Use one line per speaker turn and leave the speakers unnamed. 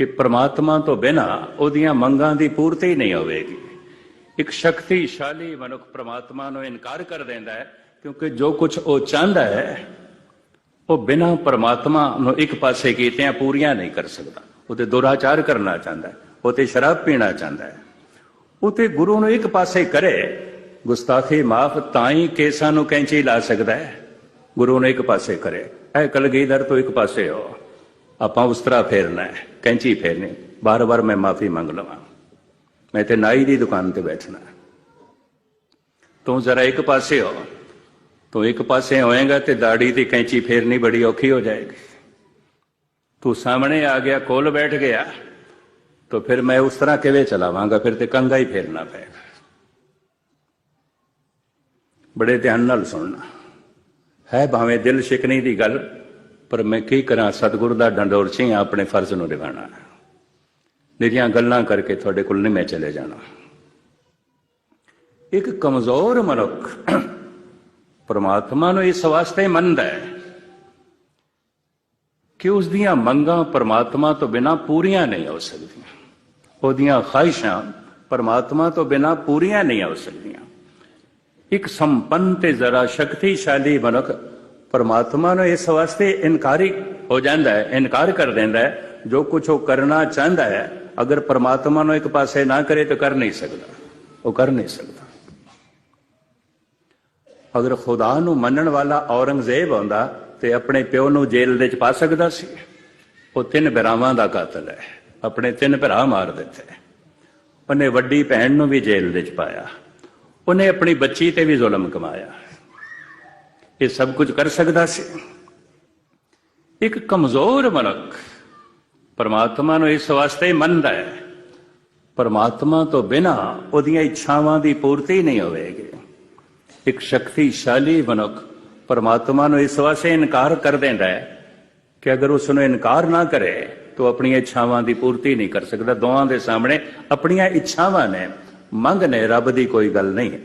ਕਿ ਪ੍ਰਮਾਤਮਾ ਤੋਂ ਬਿਨਾ ਉਹਦੀਆਂ ਮੰਗਾਂ ਦੀ ਪੂਰਤੀ ਨਹੀਂ ਹੋਵੇਗੀ। ਇੱਕ ਸ਼ਕਤੀਸ਼ਾਲੀ ਮਨੁੱਖ ਪ੍ਰਮਾਤਮਾ ਨੂੰ ਇਨਕਾਰ ਕਰ ਦਿੰਦਾ ਹੈ, ਕਿਉਂਕਿ ਜੋ ਕੁਝ ਉਹ ਚਾਹੁੰਦਾ ਹੈ, ਉਹ ਬਿਨਾ ਪ੍ਰਮਾਤਮਾ ਨੂੰ ਇੱਕ ਪਾਸੇ ਕੀਤਿਆਂ ਪੂਰੀਆਂ ਨਹੀਂ ਕਰ ਸਕਦਾ। ਉਹ ਤੇ ਦੁਰਾਚਾਰ ਕਰਨਾ ਚਾਹੁੰਦਾ ਹੈ, ਉਹ ਤੇ ਸ਼ਰਾਬ ਪੀਣਾ ਚਾਹੁੰਦਾ ਹੈ। ਉਹ ਤੇ ਗੁਰੂ ਨੂੰ ਇੱਕ ਪਾਸੇ ਕਰੇ, ਗੁਸਤਾਖੀ ਮਾਫ ਤਾਂ ਹੀ ਕੇਸਾਂ ਨੂੰ ਕੈਂਚੀ ਲਾ ਸਕਦਾ ਹੈ। ਗੁਰੂ ਨੂੰ ਇੱਕ ਪਾਸੇ ਕਰੇ, ਇਹ ਕਲਗੀਧਰ ਤੋਂ ਇੱਕ ਪਾਸੇ ਹੋ। ਆਪਾਂ ਉਸ ਤਰ੍ਹਾਂ ਫੇਰਨਾ ਹੈ, ਕੈਂਚੀ ਫੇਰਨੀ ਬਾਰ-ਬਾਰ ਮੈਂ ਮਾਫੀ ਮੰਗ ਲਵਾਂ। ਮੈਂ ਤੇ ਨਾਈ ਦੀ ਦੁਕਾਨ ਤੇ ਬੈਠਣਾ ਤੂੰ ਜ਼ਰਾ ਇੱਕ ਪਾਸੇ ਹੋ। ਤੂੰ ਇੱਕ ਪਾਸੇ ਹੋਏਗਾ ਤੇ ਦਾੜੀ ਦੀ ਕੈਂਚੀ ਫੇਰਨੀ ਬੜੀ ਔਖੀ ਹੋ ਜਾਏਗੀ। ਤੂੰ ਸਾਹਮਣੇ ਆ ਗਿਆ, ਕੋਲ ਬੈਠ ਗਿਆ, ਤਾਂ ਫਿਰ ਮੈਂ ਉਸ ਤਰ੍ਹਾਂ ਕਿਵੇਂ ਚਲਾਵਾਂਗਾ? ਫਿਰ ਤੇ ਕੰਗਾ ਹੀ ਫੇਰਨਾ ਪਏਗਾ। ਬੜੇ ਧਿਆਨ ਨਾਲ ਸੁਣਨਾ। ਹੈ ਭਾਵੇਂ ਦਿਲ ਸ਼ਿਕਨੀ ਦੀ ਗੱਲ ਪਰ ਮੈਂ ਕੀ ਕਰਾਂ, ਸਤਿਗੁਰ ਦਾ ਡੰਡੋਰ ਸਿੰਘ ਆਪਣੇ ਫਰਜ਼ ਨੂੰ ਨਿਭਾਣਾ ਮੇਰੀਆਂ ਗੱਲਾਂ ਕਰਕੇ ਤੁਹਾਡੇ ਕੋਲ ਨਹੀਂ ਮੈਂ ਚਲੇ ਜਾਣਾ। ਇੱਕ ਕਮਜ਼ੋਰ ਮਨੁੱਖ ਪਰਮਾਤਮਾ ਨੂੰ ਇਸ ਵਾਸਤੇ ਮੰਨਦਾ ਹੈ ਕਿ ਉਸ ਦੀਆਂ ਮੰਗਾਂ ਪਰਮਾਤਮਾ ਤੋਂ ਬਿਨਾ ਪੂਰੀਆਂ ਨਹੀਂ ਹੋ ਸਕਦੀਆਂ। ਉਹਦੀਆਂ ਖਾਹਿਸ਼ਾਂ ਪਰਮਾਤਮਾ ਤੋਂ ਬਿਨਾ ਪੂਰੀਆਂ ਨਹੀਂ ਹੋ ਸਕਦੀਆਂ। ਇੱਕ ਸੰਪੰਨ ਤੇ ਜ਼ਰਾ ਸ਼ਕਤੀਸ਼ਾਲੀ ਮਨੁੱਖ ਪਰਮਾਤਮਾ ਨੂੰ ਇਸ ਵਾਸਤੇ ਇਨਕਾਰੀ ਹੋ ਜਾਂਦਾ ਹੈ, ਇਨਕਾਰ ਕਰ ਦਿੰਦਾ ਹੈ, ਜੋ ਕੁਝ ਉਹ ਕਰਨਾ ਚਾਹੁੰਦਾ ਹੈ, ਅਗਰ ਪਰਮਾਤਮਾ ਨੂੰ ਇੱਕ ਪਾਸੇ ਨਾ ਕਰੇ ਤਾਂ ਕਰ ਨਹੀਂ ਸਕਦਾ। ਉਹ ਕਰ ਨਹੀਂ ਸਕਦਾ। ਅਗਰ ਖੁਦਾ ਨੂੰ ਮੰਨਣ ਵਾਲਾ ਔਰੰਗਜ਼ੇਬ ਹੁੰਦਾ ਤੇ ਆਪਣੇ ਪਿਓ ਨੂੰ ਜੇਲ੍ਹ ਦੇ ਚ ਪਾ ਸਕਦਾ ਸੀ, ਉਹ ਤਿੰਨ ਭਰਾਵਾਂ ਦਾ ਕਾਤਲ ਹੈ, ਆਪਣੇ ਤਿੰਨ ਭਰਾ ਮਾਰ ਦਿੱਤੇ। ਉਹਨੇ ਵੱਡੀ ਭੈਣ ਨੂੰ ਵੀ ਜੇਲ੍ਹ ਦੇ ਚ ਪਾਇਆ। ਉਹਨੇ ਆਪਣੀ ਬੱਚੀ ਤੇ ਵੀ ਜ਼ੁਲਮ ਕਮਾਇਆ। ਇਹ ਸਭ ਕੁਝ ਕਰ ਸਕਦਾ ਸੀ। ਇੱਕ ਕਮਜ਼ੋਰ ਮਨੁੱਖ ਪਰਮਾਤਮਾ ਨੂੰ ਇਸ ਵਾਸਤੇ ਮੰਨਦਾ ਹੈ। ਪਰਮਾਤਮਾ ਤੋਂ ਬਿਨਾ ਉਹਦੀਆਂ ਇੱਛਾਵਾਂ ਦੀ ਪੂਰਤੀ ਨਹੀਂ ਹੋਵੇਗੀ। ਇੱਕ ਸ਼ਕਤੀਸ਼ਾਲੀ ਮਨੁੱਖ ਪਰਮਾਤਮਾ ਨੂੰ ਇਸ ਵਾਸਤੇ ਇਨਕਾਰ ਕਰ ਦਿੰਦਾ ਹੈ ਕਿ ਅਗਰ ਉਸ ਨੂੰ ਇਨਕਾਰ ਨਾ ਕਰੇ, ਤਾਂ ਆਪਣੀਆਂ ਇੱਛਾਵਾਂ ਦੀ ਪੂਰਤੀ ਨਹੀਂ ਕਰ ਸਕਦਾ। ਦੋਵਾਂ ਦੇ ਸਾਹਮਣੇ ਆਪਣੀਆਂ ਇੱਛਾਵਾਂ ਨੇ। ਮੰਗ ਨੇ, ਰੱਬ ਦੀ ਕੋਈ ਗੱਲ ਨਹੀਂ।